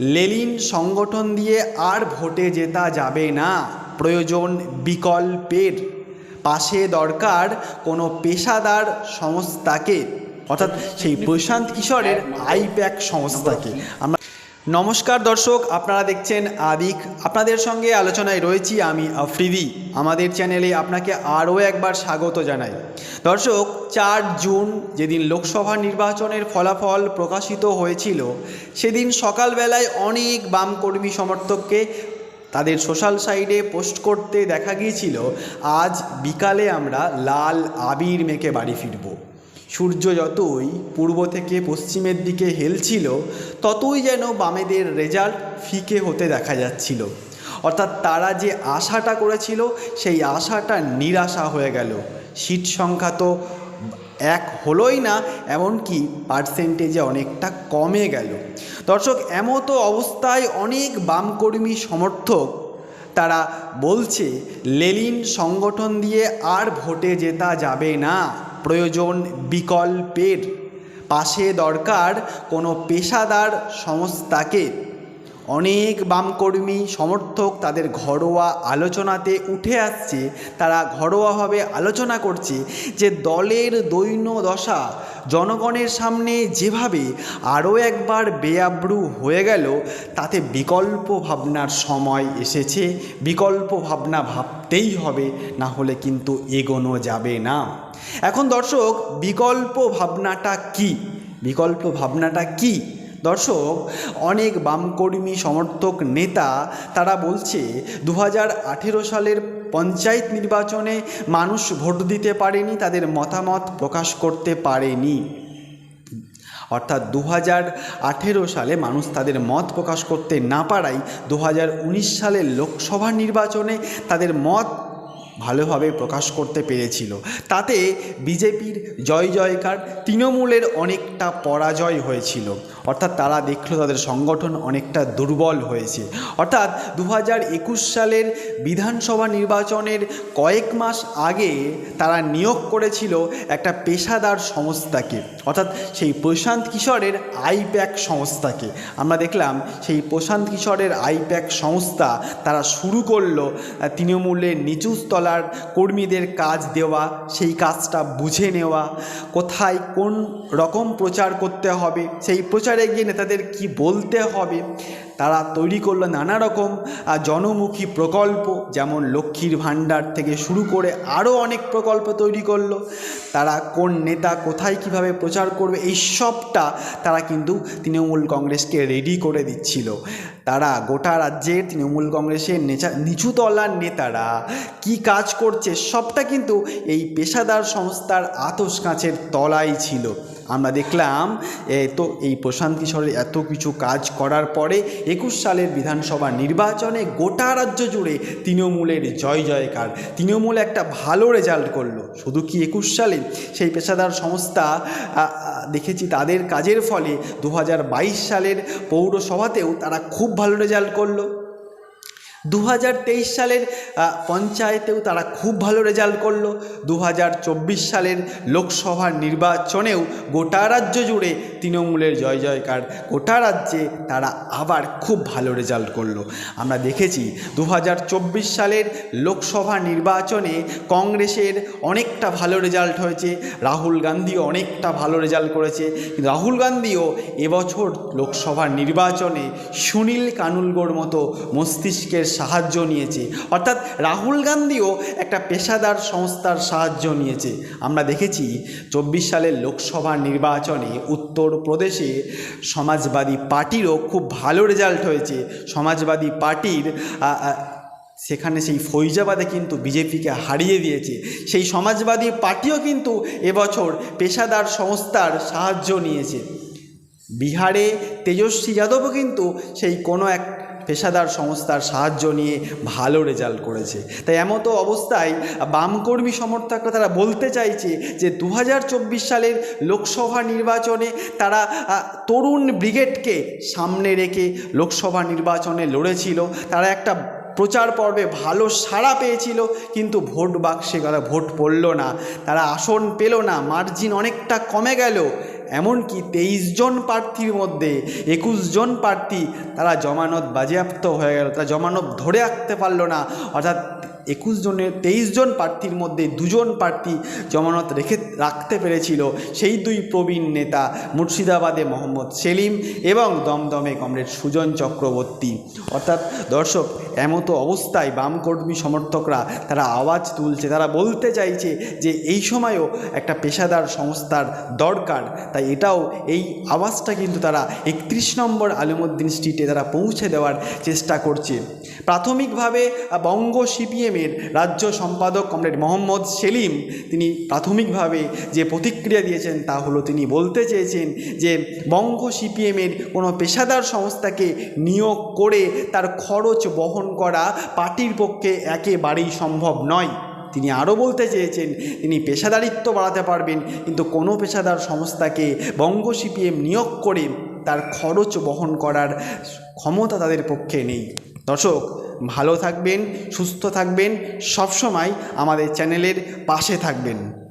লেলিন সংগঠন দিয়ে আর ভোটে জেতা যাবে না। প্রয়োজন বিকল্পের। পাশে দরকার কোনো পেশাদার সংস্থাকে। অর্থাৎ সেই প্রশান্ত কিশোরের আইপ্যাক সংস্থাকে। আমরা নমস্কার দর্শক, আপনারা দেখছেন আদিক। আপনাদের সঙ্গে আলোচনায় রয়েছি আমি আফ্রিদি। আমাদের চ্যানেলে আপনাকে আরও একবার স্বাগত জানাই। দর্শক, চার জুন যেদিন লোকসভা নির্বাচনের ফলাফল প্রকাশিত হয়েছিল, সেদিন সকালবেলায় অনেক বাম কর্মী সমর্থককে তাদের সোশ্যাল সাইডে পোস্ট করতে দেখা গিয়েছিল। আজ বিকালে আমরা লাল আবির মেখে বাড়ি ফিরব। সূর্য যতই পূর্ব থেকে পশ্চিমের দিকে হেলছিল, ততই যেন বামেদের রেজাল্ট ফিকে হতে দেখা যাচ্ছিল। অর্থাৎ তারা যে আশাটা করেছিল, সেই আশাটা নিরাশা হয়ে গেল। সিট সংখ্যা তো এক হলোই না, এমনকি পার্সেন্টেজে অনেকটা কমে গেল। দর্শক, এমতো অবস্থায় অনেক বামকর্মী সমর্থক, তারা বলছে লেলিন সংগঠন দিয়ে আর ভোটে জেতা যাবে না। প্রয়োজন বিকল্পের। পাশে দরকার কোনো পেশাদার সংস্থাকে অনেক বামকর্মী সমর্থক তাদের ঘরোয়া আলোচনাতে উঠে আসছে। তারা ঘরোয়াভাবে আলোচনা করছে যে দলের দৈন্য দশা জনগণের সামনে যেভাবে আরও একবার বেআব্রু হয়ে গেল, তাতে বিকল্প ভাবনার সময় এসেছে। বিকল্প ভাবনা ভাবতেই হবে, না হলে কিন্তু এগোনো যাবে না। এখন দর্শক, বিকল্প ভাবনাটা কি? বিকল্প ভাবনাটা কি? দর্শক, অনেক বামকর্মী সমর্থক নেতা, তারা বলছে দু হাজার আঠেরো সালের পঞ্চায়েত নির্বাচনে মানুষ ভোট দিতে পারেনি, তাদের মতামত প্রকাশ করতে পারেনি। অর্থাৎ দু সালে মানুষ তাদের মত প্রকাশ করতে না পারায় দু হাজার উনিশ সালের লোকসভা নির্বাচনে তাদের মত ভালোভাবে প্রকাশ করতে পেরেছিল। তাতে বিজেপির জয় জয়কার তৃণমূলের অনেকটা পরাজয় হয়েছিল। অর্থাৎ তারা দেখল তাদের সংগঠন অনেকটা দুর্বল হয়েছে। অর্থাৎ দু সালের বিধানসভা নির্বাচনের কয়েক মাস আগে তারা নিয়োগ করেছিল একটা পেশাদার সংস্থাকে। অর্থাৎ সেই প্রশান্ত কিশোরের আইপ্যাক সংস্থাকে। আমরা দেখলাম সেই প্রশান্ত কিশোরের আইপ্যাক সংস্থা তারা শুরু করল তৃণমূলের নিচু স্তলার কর্মীদের কাজ দেওয়া, সেই কাজটা বুঝে নেওয়া, কোথায় কোন রকম প্রচার করতে হবে, সেই প্রচারে গিয়ে নেতাদের কি বলতে হবে, তারা তৈরি করল নানা রকম জনমুখী প্রকল্প, যেমন লক্ষ্মীর ভাণ্ডার থেকে শুরু করে আরও অনেক প্রকল্প তৈরি করল, তারা কোন নেতা কোথায় কীভাবে প্রচার করবে, এই সবটা তারা কিন্তু তৃণমূল কংগ্রেসকে রেডি করে দিচ্ছিল। তারা গোটা রাজ্যের তৃণমূল কংগ্রেসের নেচা নিচুতলার নেতারা কি কাজ করছে সবটা কিন্তু এই পেশাদার সংস্থার আতস কাঁচের তলায় ছিল। আমরা দেখলাম তো এই প্রশান্ত কিশোরের এত কিছু কাজ করার পরে একুশ সালের বিধানসভা নির্বাচনে গোটা রাজ্য জুড়ে তৃণমূলের জয় জয়কার। তৃণমূল একটা ভালো রেজাল্ট করল। শুধু কি একুশ সালে? সেই পেশাদার সংস্থা দেখেছি তাদের কাজের ফলে দু হাজার বাইশ সালের পৌরসভাতেও তারা খুব ভালো রেজাল্ট করল। দু হাজার তেইশ সালের পঞ্চায়েতেও তারা খুব ভালো রেজাল্ট করল। দু হাজার চব্বিশ সালের লোকসভার নির্বাচনেও গোটা রাজ্য জুড়ে তৃণমূলের জয় জয়কার। গোটা রাজ্যে তারা আবার খুব ভালো রেজাল্ট করল। আমরা দেখেছি দু হাজার চব্বিশ সালের লোকসভা নির্বাচনে কংগ্রেসের অনেকটা ভালো রেজাল্ট হয়েছে। রাহুল গান্ধীও অনেকটা ভালো রেজাল্ট করেছে। রাহুল গান্ধীও এবছর লোকসভা নির্বাচনে সুনীল কানুলগোর মতো মস্তিষ্কের সাহায্য নিয়েছে। অর্থাৎ রাহুল গান্ধীও একটা পেশাদার সংস্থার সাহায্য নিয়েছে। আমরা দেখেছি চব্বিশ সালের লোকসভা নির্বাচনে উত্তরপ্রদেশে সমাজবাদী পার্টিরও খুব ভালো রেজাল্ট হয়েছে। সমাজবাদী পার্টির সেখানে সেই ফৈজাবাদে কিন্তু বিজেপিকে হারিয়ে দিয়েছে। সেই সমাজবাদী পার্টিও কিন্তু এবছর পেশাদার সংস্থার সাহায্য নিয়েছে। বিহারে তেজস্বী যাদবও কিন্তু সেই কোনো এক পেশাদার সংস্থার সাহায্য নিয়ে ভালো রেজাল্ট করেছে। তাই এমতো অবস্থায় বামকর্মী সমর্থকরা তারা বলতে চাইছে যে দু হাজার চব্বিশ সালের লোকসভা নির্বাচনে তারা তরুণ ব্রিগেডকে সামনে রেখে লোকসভা নির্বাচনে লড়েছিল। তারা একটা প্রচার পর্বে ভালো সাড়া পেয়েছিল, কিন্তু ভোট বাক্সে তারা ভোট পড়ল না। তারা আসন পেল না মার্জিন অনেকটা কমে গেল। এমনকি তেইশ জন প্রার্থীর মধ্যে একুশ জন প্রার্থী তারা জমানত বাজেয়াপ্ত হয়ে গেল। তারা জমানত ধরে রাখতে পারল না। অর্থাৎ একুশ জনের, তেইশ জন প্রার্থীর মধ্যে দুজন প্রার্থী জমানত রেখে রাখতে পেরেছিল। সেই দুই প্রবীণ নেতা মুর্শিদাবাদে মোহাম্মদ সেলিম এবং দমদমে কমরেড সুজন চক্রবর্তী। অর্থাৎ দর্শক এমতো অবস্থায় বামকর্মী সমর্থকরা তারা আওয়াজ তুলছে, তারা বলতে চাইছে যে এই সময়ও একটা পেশাদার সংস্থার দরকার। তাই এটাও এই আওয়াজটা কিন্তু তারা একত্রিশ নম্বর আলিমুদ্দিন স্ট্রিটে তারা পৌঁছে দেওয়ার চেষ্টা করছে। প্রাথমিকভাবে বঙ্গ সিপিএমের রাজ্য সম্পাদক কমরেড মোহাম্মদ সেলিম তিনি প্রাথমিকভাবে যে প্রতিক্রিয়া দিয়েছেন তা হলো তিনি বলতে চেয়েছেন যে বঙ্গ সিপিএমের কোনো পেশাদার সংস্থাকে নিয়োগ করে তার খরচ বহন করা পার্টির পক্ষে একেবারেই সম্ভব নয়। তিনি আরও বলতে চেয়েছেন, তিনি পেশাদারিত্ব বাড়াতে পারবেন, কিন্তু কোনো পেশাদার সংস্থাকে বঙ্গ সিপিএম নিয়োগ করে তার খরচ বহন করার ক্ষমতা তাদের পক্ষে নেই। দর্শক, ভালো থাকবেন, সুস্থ থাকবেন, সবসময় আমাদের চ্যানেলের পাশে থাকবেন।